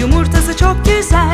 Yumurtası çok güzel.